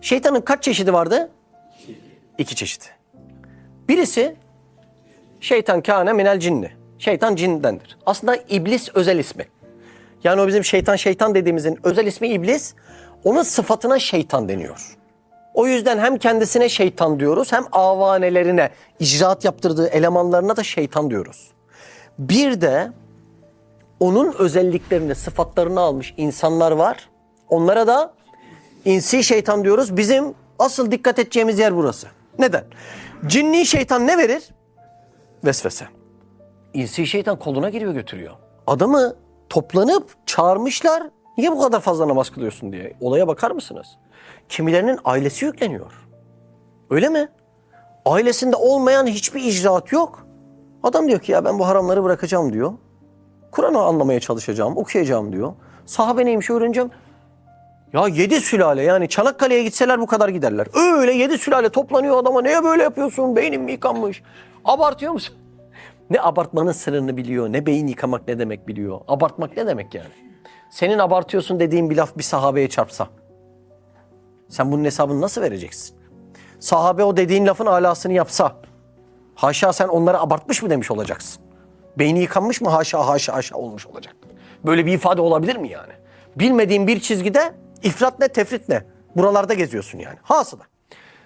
Şeytanın kaç çeşidi vardı? İki çeşit. Birisi şeytan kâne minel cinni. Şeytan cindendir. Aslında iblis özel ismi. Yani o bizim şeytan şeytan dediğimizin özel ismi iblis. Onun sıfatına şeytan deniyor. O yüzden hem kendisine şeytan diyoruz hem avanelerine, icraat yaptırdığı elemanlarına da şeytan diyoruz. Bir de onun özelliklerini, sıfatlarını almış insanlar var. Onlara da insi şeytan diyoruz. Bizim asıl dikkat edeceğimiz yer burası. Neden? Cinni şeytan ne verir? Vesvese. İnsi şeytan koluna giriyor götürüyor. Adamı toplanıp çağırmışlar. Niye bu kadar fazla namaz kılıyorsun diye. Olaya bakar mısınız? Kimilerinin ailesi yükleniyor. Öyle mi? Ailesinde olmayan hiçbir icraat yok. Adam diyor ki ya ben bu haramları bırakacağım diyor. Kur'an'ı anlamaya çalışacağım, okuyacağım diyor. Sahabe neymiş öğreneceğim. Ya yedi sülale yani Çanakkale'ye gitseler bu kadar giderler. Öyle yedi sülale toplanıyor adama. Neye böyle yapıyorsun? Beynin mi yıkanmış? Abartıyor musun? Ne abartmanın sırrını biliyor, ne beyin yıkamak ne demek biliyor. Abartmak ne demek yani? Senin abartıyorsun dediğin bir laf bir sahabeye çarpsa. Sen bunun hesabını nasıl vereceksin? Sahabe o dediğin lafın alasını yapsa. Haşa sen onları abartmış mı demiş olacaksın. Beyni yıkanmış mı haşa haşa haşa olmuş olacak. Böyle bir ifade olabilir mi yani? Bilmediğin bir çizgide ifrat ne tefrit ne? Buralarda geziyorsun yani. Hasıda.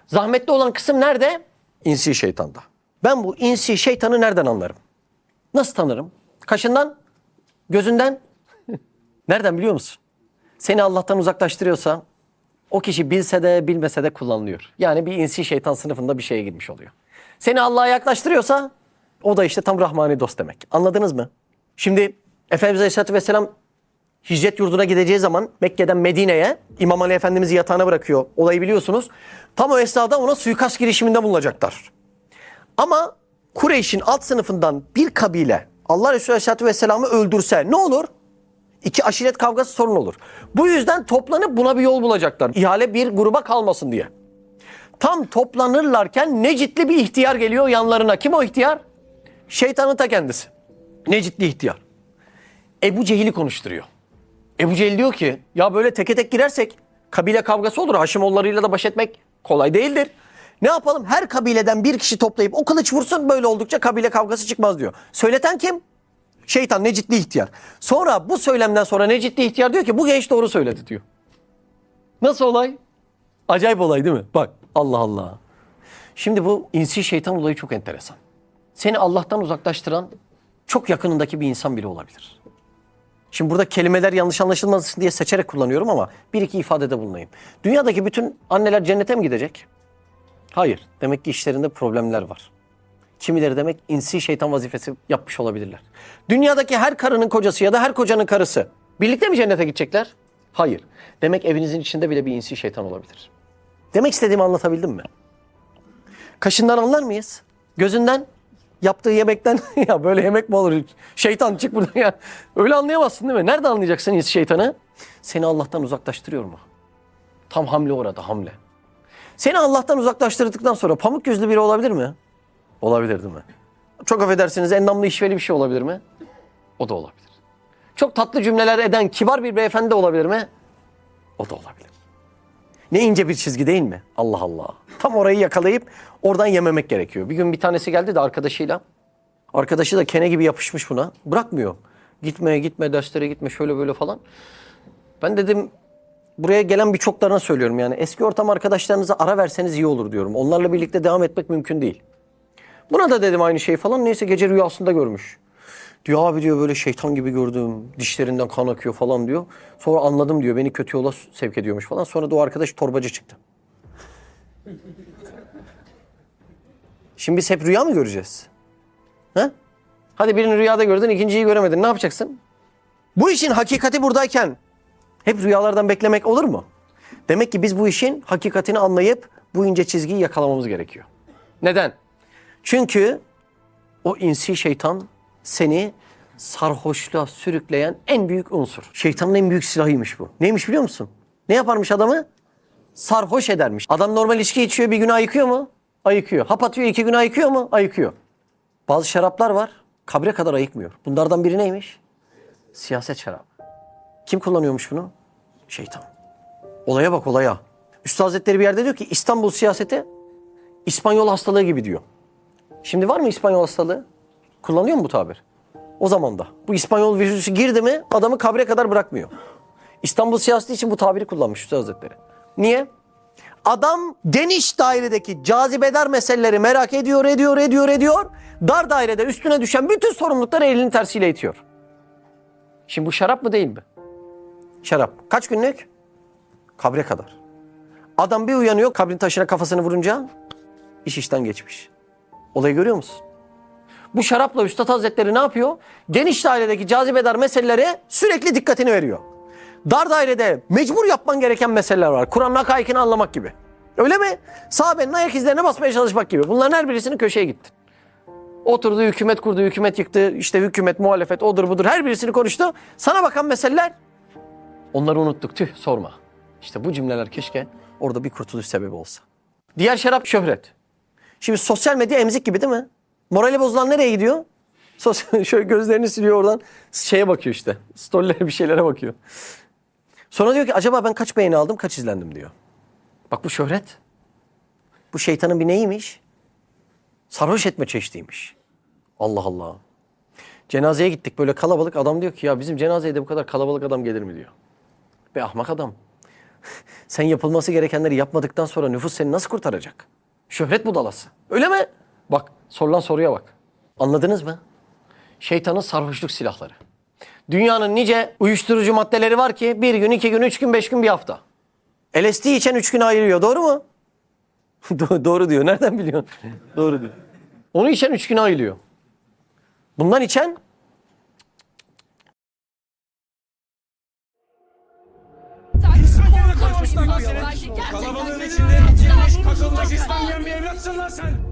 Zahmetli olan kısım nerede? İnsi şeytanda. Ben bu insi şeytanı nereden anlarım? Nasıl tanırım? Kaşından? Gözünden? nereden biliyor musun? Seni Allah'tan uzaklaştırıyorsa o kişi bilse de bilmese de kullanılıyor. Yani bir insi şeytan sınıfında bir şeye girmiş oluyor. Seni Allah'a yaklaştırıyorsa o da işte tam rahmani dost demek. Anladınız mı? Şimdi Efendimiz Aleyhisselatü Vesselam hicret yurduna gideceği zaman Mekke'den Medine'ye İmam Ali Efendimiz'i yatağına bırakıyor. Olayı biliyorsunuz. Tam o esnada ona suikast girişiminde bulunacaklar. Ama Kureyş'in alt sınıfından bir kabile Allah Resulü Aleyhisselatü Vesselam'ı öldürse ne olur? İki aşiret kavgası sorun olur. Bu yüzden toplanıp buna bir yol bulacaklar. İhale bir gruba kalmasın diye. Tam toplanırlarken Necitli bir ihtiyar geliyor yanlarına. Kim o ihtiyar? Şeytanın ta kendisi. Necitli ihtiyar. Ebu Cehil'i konuşturuyor. Ebu Cehil diyor ki ya böyle teke tek girersek kabile kavgası olur. Haşimoğullarıyla da baş etmek kolay değildir. Ne yapalım? Her kabileden bir kişi toplayıp o kılıç vursun böyle oldukça kabile kavgası çıkmaz diyor. Söyleten kim? Şeytan Necitli ihtiyar. Sonra bu söylemden sonra Necitli ihtiyar diyor ki bu genç doğru söyledi diyor. Nasıl olay? Acayip olay değil mi? Bak Allah Allah. Şimdi bu insi şeytan olayı çok enteresan. Seni Allah'tan uzaklaştıran çok yakınındaki bir insan bile olabilir. Şimdi burada kelimeler yanlış anlaşılmasın diye seçerek kullanıyorum ama bir iki ifadede bulunayım. Dünyadaki bütün anneler cennete mi gidecek? Hayır. Demek ki işlerinde problemler var. Kimileri demek insi şeytan vazifesi yapmış olabilirler. Dünyadaki her karının kocası ya da her kocanın karısı birlikte mi cennete gidecekler? Hayır. Demek evinizin içinde bile bir insi şeytan olabilir. Demek istediğimi anlatabildim mi? Kaşından anlar mıyız? Gözünden? Yaptığı yemekten ya böyle yemek mi olur? Şeytan çık buradan ya. Öyle anlayamazsın değil mi? Nerede anlayacaksın şeytanı? Seni Allah'tan uzaklaştırıyor mu? Tam hamle orada hamle. Seni Allah'tan uzaklaştırdıktan sonra pamuk gözlü biri olabilir mi? Olabilir değil mi? Çok affedersiniz endamlı işveli bir şey olabilir mi? O da olabilir. Çok tatlı cümleler eden kibar bir beyefendi olabilir mi? O da olabilir. Ne ince bir çizgi değil mi? Allah Allah. Tam orayı yakalayıp oradan yememek gerekiyor. Bir gün bir tanesi geldi de arkadaşıyla. Arkadaşı da kene gibi yapışmış buna. Bırakmıyor. Gitme gitme derslere gitme şöyle böyle falan. Ben dedim buraya gelen birçoklarına söylüyorum yani eski ortam arkadaşlarınıza ara verseniz iyi olur diyorum. Onlarla birlikte devam etmek mümkün değil. Buna da dedim aynı şeyi falan. Neyse gece rüyasında görmüş. Diyor abi diyor böyle şeytan gibi gördüm. Dişlerinden kan akıyor falan diyor. Sonra anladım diyor. Beni kötü yola sevk ediyormuş falan. Sonra da o arkadaş torbacı çıktı. Şimdi biz hep rüya mı göreceğiz? Ha? Hadi birini rüyada gördün, ikinciyi göremedin. Ne yapacaksın? Bu işin hakikati buradayken hep rüyalardan beklemek olur mu? Demek ki biz bu işin hakikatini anlayıp bu ince çizgiyi yakalamamız gerekiyor. Neden? Çünkü o insi şeytan seni sarhoşluğa sürükleyen en büyük unsur. Şeytanın en büyük silahıymış bu. Neymiş biliyor musun? Ne yaparmış adamı? Sarhoş edermiş. Adam normal içki içiyor bir gün ayıkıyor mu? Ayıkıyor. Hap atıyor iki gün ayıkıyor mu? Ayıkıyor. Bazı şaraplar var kabre kadar ayıkmıyor. Bunlardan biri neymiş? Siyaset şarabı. Kim kullanıyormuş bunu? Şeytan. Olaya bak olaya. Üstad Hazretleri bir yerde diyor ki İstanbul siyaseti İspanyol hastalığı gibi diyor. Şimdi var mı İspanyol hastalığı? Kullanıyor mu bu tabir? O zaman da. Bu İspanyol virüsü girdi mi adamı kabre kadar bırakmıyor. İstanbul siyaseti için bu tabiri kullanmış Üstad Hazretleri. Niye? Adam geniş dairedeki cazibedar meseleleri merak ediyor, ediyor, ediyor, ediyor. Dar dairede üstüne düşen bütün sorumlulukları elinin tersiyle itiyor. Şimdi bu şarap mı değil mi? Şarap. Kaç günlük? Kabre kadar. Adam bir uyanıyor kabrin taşına kafasını vurunca iş işten geçmiş. Olayı görüyor musun? Bu şarapla Üstad Hazretleri ne yapıyor? Geniş dairedeki cazibedar meselelere sürekli dikkatini veriyor. Dar dairede mecbur yapman gereken meseleler var. Kur'an'ın hakaikini anlamak gibi. Öyle mi? Sahabenin ayak izlerine basmaya çalışmak gibi. Bunların her birisinin köşeye gitti. Oturdu hükümet kurdu, hükümet yıktı. İşte hükümet, muhalefet, odur budur. Her birisini konuştu. Sana bakan meseleler onları unuttuk. Tüh sorma. İşte bu cümleler keşke orada bir kurtuluş sebebi olsa. Diğer şarap şöhret. Şimdi sosyal medya emzik gibi değil mi? Morali bozulan nereye gidiyor? Sosyal, şöyle gözlerini siliyor oradan. Şeye bakıyor işte. Storylere bir şeylere bakıyor. Sonra diyor ki acaba ben kaç beğeni aldım, kaç izlendim diyor. Bak bu şöhret. Bu şeytanın bir neymiş? Sarhoş etme çeşitiymiş. Allah Allah. Cenazeye gittik böyle kalabalık adam diyor ki ya bizim cenazeye de bu kadar kalabalık adam gelir mi diyor. Be ahmak adam. Sen yapılması gerekenleri yapmadıktan sonra nüfus seni nasıl kurtaracak? Şöhret budalası. Öyle mi? Bak sorulan soruya bak. Anladınız mı? Şeytanın sarhoşluk silahları. Dünyanın nice uyuşturucu maddeleri var ki bir gün, iki gün, üç gün, beş gün, bir hafta. LSD içen üç gün ayırıyor. Doğru mu? Do- Doğru diyor. Nereden biliyorsun? Doğru diyor. Onu içen üç gün ayılıyor. Bundan içen Kalabalığın içinde kakıldaş İspanyol bir evlatsın lan sen.